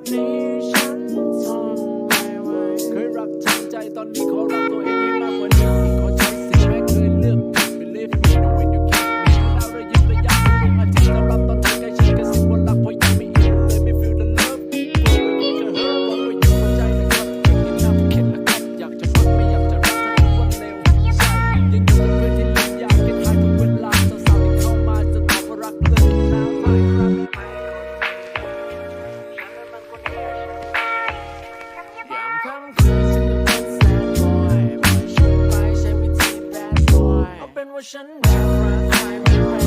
บบนี้ฉันทนไม่ไหวเคยรักจริงใจตอนนี้ขอรักตัวเอง ocean.